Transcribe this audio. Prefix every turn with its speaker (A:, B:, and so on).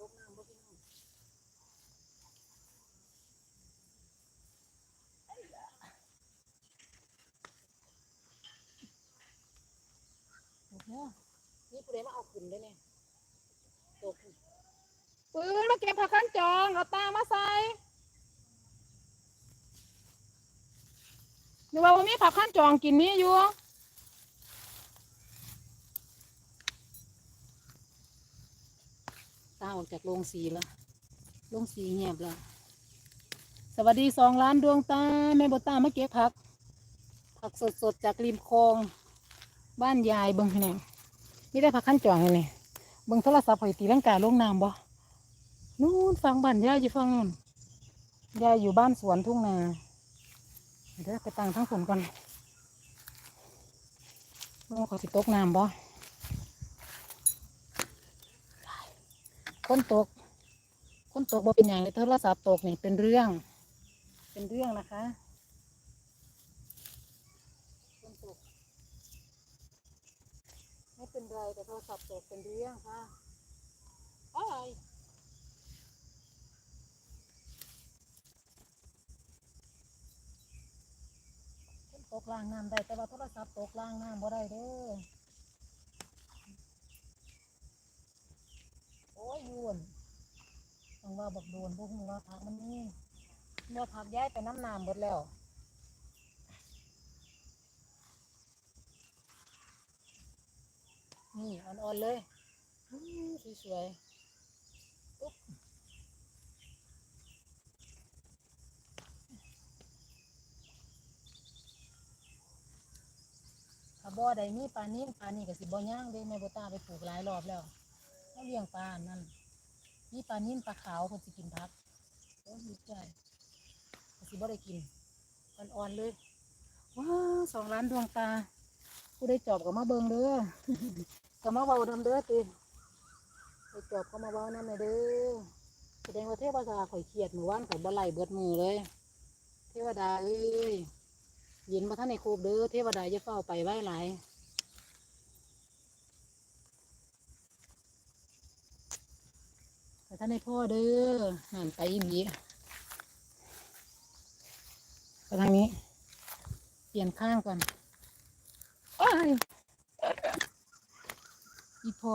A: ตกน้ำบ่พี่น้องโอ้โหนี่ผู้ใดมาเอาขึ้นได้เนี่ยตกขึ้นปืนมาเก็บผักขั้นจอง เอาตามาใส่หรือว่าบ่มีผักขั้นจองกินมีอยู่ ตา ออกจากโรงสีแล้วโรงสีเงียบแล้ว สวัสดีสองล้านดวงตาแม่บตามาเก็บผัก ผักสดๆจากริมคลอง บ้านยายเบิ้งพี่น้องนี่ได้ผักขั้นจองเลยเบิ้งโทรศัพท์หอยตีลังกายลงน้ำบ่นู่นฟังบ้านยายอยู่ฟังนู่นยายอยู่บ้านสวนทุ่งนาเดี๋ยวไปตังทั้งฝนก่อนว่าเขาสิตกน้ำบ่ คนตก คนตกบ่เป็นอย่างเลยโทรศัพท์ตกนี่เป็นเรื่อง เป็นเรื่องนะคะคนตกไม่เป็นไรแต่โทรศัพท์ตกเป็นเรื่องค่ะอะไรคนตกล่างน้ำได้แต่ว่าโทรศัพท์ตกล่างน้ำบ่ได้เด้อ โอ้ ยวนต้องว่าบักโดนพวกมึงว่าผักมันนี่เมื่อผักย้ายไปน้ำน้ำหมดแล้วนี่อ่อนๆเลยสวยๆอุ๊บถ้าบ่อใดมีปลานิ่มปลานี่ก็สิบ่ย่างเด้แม่บ่ตาไปปลูกหลายรอบแล้ว เขาเลี้ยงปลานั่นนี่ปลานิ่นปลาขาวคนสิกินพักโอ้ยดีใจก็สิบ่ได้กินอ่อนๆเลยว้าสองล้านดวงตาผู้ได้จอบก็มาเบิงเด้อก็มาเว้าดำเด้อติได้จอบก็มาเว้านำเลยเด้อแสดงว่าเทวดาข่อยเครียดเมื่อวานข่อยบ่ไหลเบิดมือเลย เทวดาเอ้ยเย็นมาท่านในโคบเด้อเทวดาอย่าเฝ้าไปไว้หลาย ไปท่านในพ่อเด้อหันไปอีหลีไปทางนี้ เปลี่ยนข้างก่อน โอ้ยอีพอ